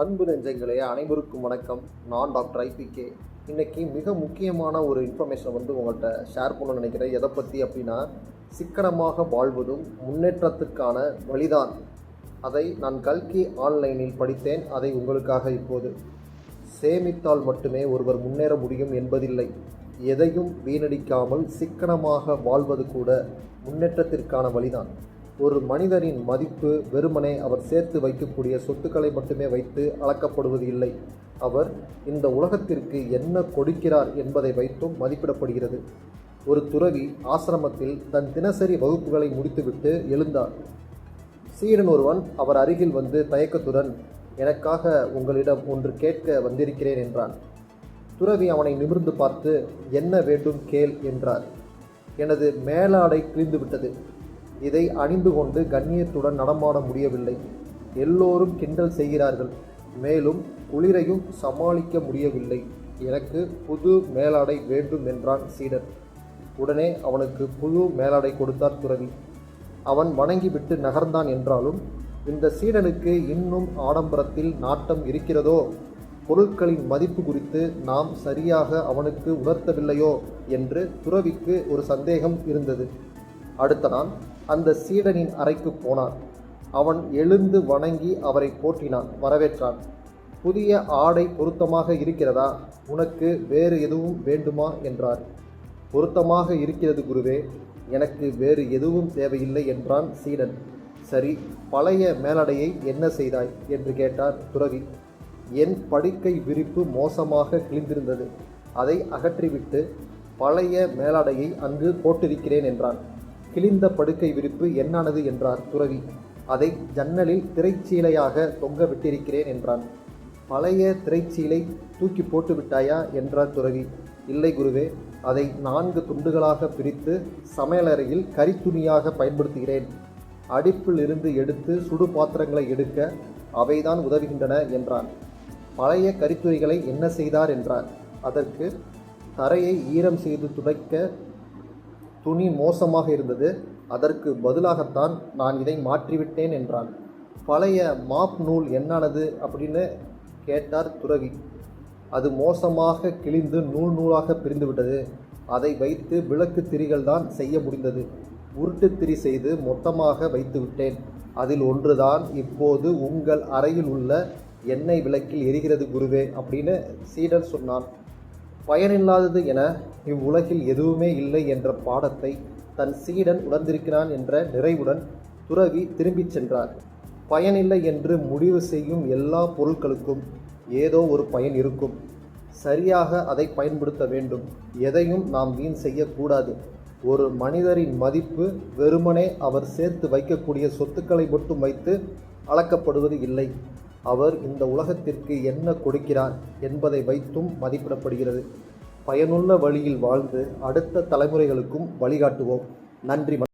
அன்பு நெஞ்சங்களே அனைவருக்கும் வணக்கம். நான் டாக்டர் ஐபிகே. இன்னைக்கு மிக முக்கியமான ஒரு இன்ஃபர்மேஷன் வந்து உங்கள்கிட்ட ஷேர் பண்ண நினைக்கிறேன். எதை பற்றி அப்படின்னா சிக்கனமாக வாழ்வதும் முன்னேற்றத்திற்கான வழிதான். அதை நான் கல்கி ஆன்லைனில் படித்தேன். அதை உங்களுக்காக இப்போது சேமித்தால் மட்டுமே ஒருவர் முன்னேற முடியும் என்பதில்லை. எதையும் வீணடிக்காமல் சிக்கனமாக வாழ்வது கூட முன்னேற்றத்திற்கான வழிதான். ஒரு மனிதரின் மதிப்பு வெறுமனே அவர் சேர்த்து வைக்கக்கூடிய சொத்துக்களை மட்டுமே வைத்து அளக்கப்படுவது இல்லை. அவர் இந்த உலகத்திற்கு என்ன கொடுக்கிறார் என்பதை வைத்தும் மதிப்பிடப்படுகிறது. ஒரு துறவி ஆசிரமத்தில் தன் தினசரி வகுப்புகளை முடித்துவிட்டு எழுந்தார். சீடன் ஒருவன் அவர் அருகில் வந்து தயக்கத்துடன் எனக்காக உங்களிடம் ஒன்று கேட்க வந்திருக்கிறேன் என்றான். துறவி அவனை நிமிர்ந்து பார்த்து என்ன வேண்டும் கேள் என்றார். எனது மேலாடை கிழிந்துவிட்டது. இதை அணிந்து கொண்டு கண்ணியத்துடன் நடமாட முடியவில்லை. எல்லோரும் கிண்டல் செய்கிறார்கள். மேலும் குளிரையும் சமாளிக்க முடியவில்லை. எனக்கு புது மேலாடை வேண்டும் என்றான் சீடன் உடனே அவனுக்கு புது மேலாடை கொடுத்தார் துறவி. அவன் வணங்கிவிட்டு நகர்ந்தான் என்றாலும் இந்த சீடனுக்கு இன்னும் ஆடம்பரத்தில் நாட்டம் இருக்கிறதோ? பொருட்களின் மதிப்பு குறித்து நாம் சரியாக அவனுக்கு உணர்த்தவில்லையோ? என்று துறவிக்கு ஒரு சந்தேகம் இருந்தது. அடுத்த நாள் அந்த சீடனின் அறைக்கு போனான். அவன் எழுந்து வணங்கி அவரை போற்றினான் வரவேற்றான். புதிய ஆடை பொருத்தமாக இருக்கிறதா? உனக்கு வேறு எதுவும் வேண்டுமா? என்றார். பொருத்தமாக இருக்கிறது குருவே எனக்கு வேறு எதுவும் தேவையில்லை என்றான் சீடன். சரி பழைய மேலடையை என்ன செய்தாய்? என்று கேட்டார் துறவி. என் படுக்கை விரிப்பு மோசமாக கிழிந்திருந்தது. அதை அகற்றிவிட்டு பழைய மேலாடையை அங்கு போட்டிருக்கிறேன் என்றான். கிழிந்த படுக்கை விரிப்பு என்னானது என்றார் துறவி. அதை ஜன்னலில் திரைச்சீலையாக தொங்க விட்டிருக்கிறேன் என்றான். பழைய திரைச்சீலை தூக்கி போட்டு விட்டாயா என்றார் துறவி. இல்லை குருவே அதை நான்கு துண்டுகளாக பிரித்து சமையலறையில் கறித்துணியாக பயன்படுத்துகிறேன். அடுப்பில் இருந்து எடுத்து சுடு பாத்திரங்களை எடுக்க அவைதான் உதவுகின்றன என்றான். பழைய கறித்துறைகளை என்ன செய்தார் என்றார். அதற்கு தரையை ஈரம் செய்து துடைக்க துணி மோசமாக இருந்தது. அதற்கு பதிலாகத்தான் நான் இதை மாற்றிவிட்டேன் என்றான். பழைய மாப் நூல் என்னானது அப்படின்னு கேட்டார் துறவி. அது மோசமாக கிழிந்து நூல் நூலாக பிரிந்துவிட்டது. அதை வைத்து விளக்கு திரிகள் தான் செய்ய முடிந்தது. உருட்டு திரி செய்து மொத்தமாக வைத்து விட்டேன் அதில் ஒன்றுதான் இப்போது உங்கள் அறையில் உள்ள எண்ணெய் விளக்கில் எரிகிறது குருவே அப்படின்னு சீடன் சொன்னான். பயனில்லாதது என இவ்வுலகில் எதுவுமே இல்லை என்ற பாடத்தை தன் சீடன் உணர்ந்திருக்கிறான் என்ற நிறைவுடன் துறவி திரும்பிச் சென்றார். பயனில்லை என்று முடிவு செய்யும் எல்லா பொருட்களுக்கும் ஏதோ ஒரு பயன் இருக்கும். சரியாக அதை பயன்படுத்த வேண்டும். எதையும் நாம் வீண் செய்யக்கூடாது. ஒரு மனிதரின் மதிப்பு வெறுமனே அவர் சேர்த்து வைக்கக்கூடிய சொத்துக்களை மட்டும் வைத்து அளக்கப்படுவது இல்லை. அவர் இந்த உலகத்திற்கு என்ன கொடுக்கிறார் என்பதை வைத்தும் மதிப்பிடப்படுகிறது. பயனுள்ள வழியில் வாழ்ந்து அடுத்த தலைமுறைகளுக்கும் வழிகாட்டுவோம். நன்றி.